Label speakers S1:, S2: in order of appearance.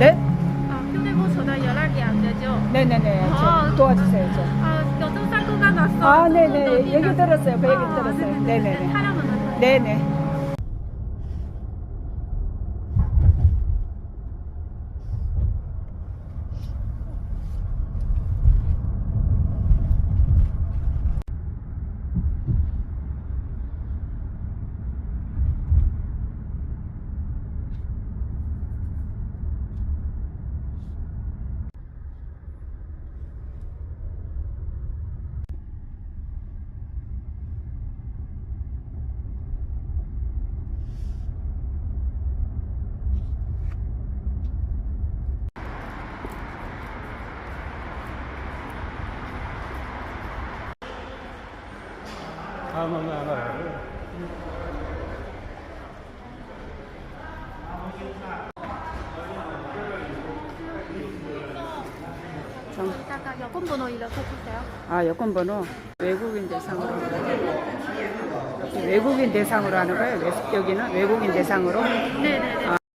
S1: 네?
S2: 아, 휴대폰보다 연락이 안 되죠?
S1: 네네네. 저
S2: 아.
S1: 도와주세요. 저.
S2: 아, 교통 사고가 났어.
S1: 아, 네네. 얘기 들었어요. 그 얘기
S2: 아,
S1: 들었어요.
S2: 네네네.
S1: 네네네.
S2: 사람은 만나 이따가 여권 번호 이렇게 주세요.
S1: 아, 여권 번호 외국인 대상으로. 외국인 대상으로 하는 거예요? 외- 여기는 외국인 대상으로?
S2: 네네네.
S1: 아.